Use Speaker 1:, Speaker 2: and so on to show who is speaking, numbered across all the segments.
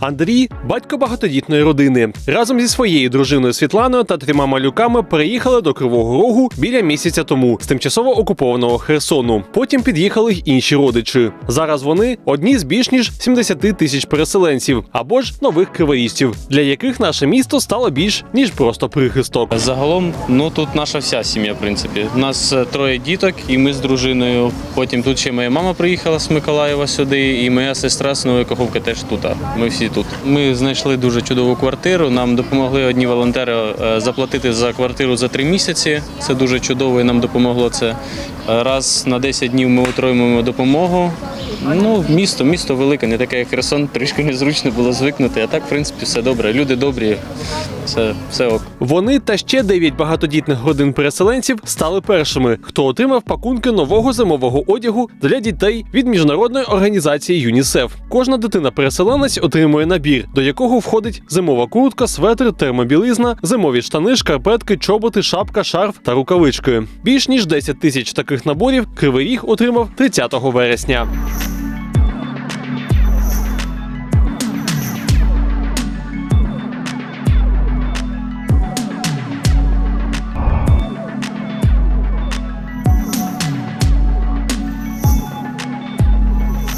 Speaker 1: Андрій батько багатодітної родини. Разом зі своєю дружиною Світланою та трьома малюками переїхали до Кривого Рогу біля місяця тому з тимчасово окупованого Херсону. Потім під'їхали й інші родичі. Зараз вони одні з більш ніж 70 тисяч переселенців або ж нових криворіжців, для яких наше місто стало більш ніж просто прихисток.
Speaker 2: Загалом, ну тут наша вся сім'я, в принципі. У нас е, троє діток, і ми з дружиною. Потім тут ще моя мама приїхала з Миколаєва сюди, і моя сестра з Нової Каховки теж тут. Ми всі тут. Ми знайшли дуже чудову квартиру. Нам допомогли одні волонтери е, заплатити за квартиру за три місяці. Це дуже чудово, і нам допомогло це. Е, Раз на 10 днів ми отримуємо допомогу. Ну, місто, місто велике, не таке як Херсон, трішки незручно було звикнути. А так, в принципі, все добре. Люди добрі, все, все ок.
Speaker 1: Вони та ще дев'ять багатодітних родин переселенців стали першими, хто отримав пакунки нового зимового одягу для дітей від міжнародної організації ЮНІСЕФ. Кожна дитина-переселенець отримує набір, до якого входить зимова куртка, светр, термобілизна, зимові штани, шкарпетки, чоботи, шапка, шарф та рукавички. Більш ніж 10 тисяч таких наборів Кривий Ріг отримав 30 вересня.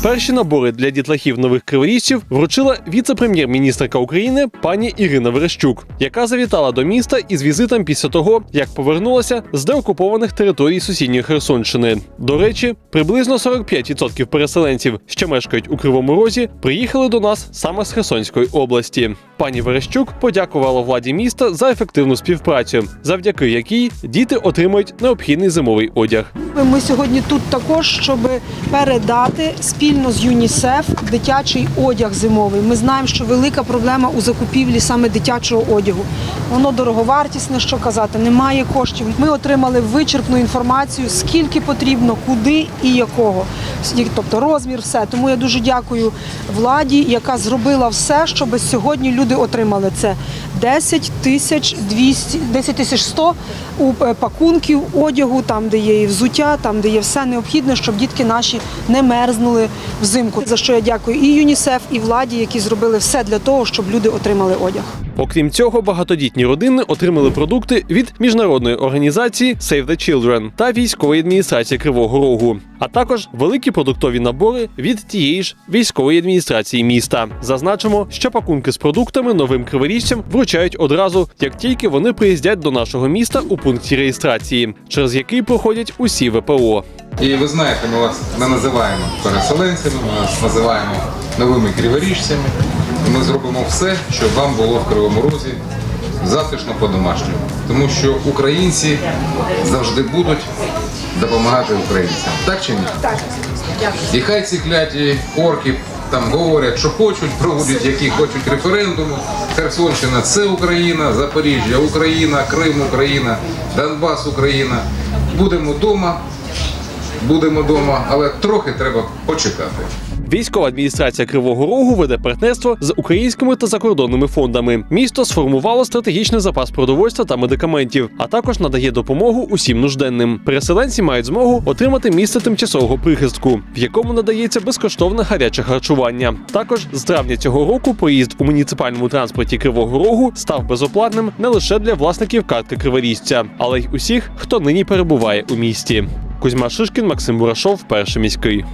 Speaker 1: Перші набори для дітлахів нових криворіжців вручила віце-прем'єр-міністрка України пані Ірина Верещук, яка завітала до міста із візитом після того, як повернулася з деокупованих територій сусідньої Херсонщини. До речі, приблизно 45% переселенців, що мешкають у Кривому Розі, приїхали до нас саме з Херсонської області. Пані Верещук подякувала владі міста за ефективну співпрацю, завдяки якій діти отримують необхідний зимовий одяг.
Speaker 3: Ми сьогодні тут також, щоб передати спільно з ЮНІСЕФ дитячий одяг зимовий. Ми знаємо, що велика проблема у закупівлі саме дитячого одягу. Воно дороговартісне, що казати, немає коштів. Ми отримали вичерпну інформацію, скільки потрібно, куди і якого. Тобто розмір, все. Тому я дуже дякую владі, яка зробила все, щоб сьогодні люди отримали це 10 тисяч 200, 10 тисяч 100 у е, пакунків одягу, там де є і взуття, там де є все необхідне, щоб дітки наші не мерзнули взимку. За що я дякую і ЮНІСЕФ, і владі, які зробили все для того, щоб люди отримали одяг.
Speaker 1: Окрім цього, багатодітні родини отримали продукти від міжнародної організації Save the Children та військової адміністрації Кривого Рогу, а також великі продуктові набори від тієї ж військової адміністрації міста. Зазначимо, що пакунки з продуктами новим криворіжцям вручають одразу, як тільки вони приїздять до нашого міста у пункті реєстрації, через який проходять усі ВПО.
Speaker 4: І ви знаєте, ми вас не називаємо переселенцями, ми вас називаємо новими криворіжцями. Ми зробимо все, щоб вам було в Кривому Розі затишно по-домашньому. Тому що українці завжди будуть допомагати українцям. Так чи ні? Так. І хай ці кляті орки там говорять, що хочуть, проводять які хочуть референдуми. Херсонщина це Україна, Запоріжжя Україна, Крим Україна, Донбас Україна. Будемо вдома, будемо вдома, але трохи треба почекати.
Speaker 1: Військова адміністрація Кривого Рогу веде партнерство з українськими та закордонними фондами. Місто сформувало стратегічний запас продовольства та медикаментів, а також надає допомогу усім нужденним. Переселенці мають змогу отримати місце тимчасового прихистку, в якому надається безкоштовне гаряче харчування. Також з травня цього року проїзд у муніципальному транспорті Кривого Рогу став безоплатним не лише для власників картки Криворізця, але й усіх, хто нині перебуває у місті. Кузьма Шишкін, Максим Бурашов, перший міський.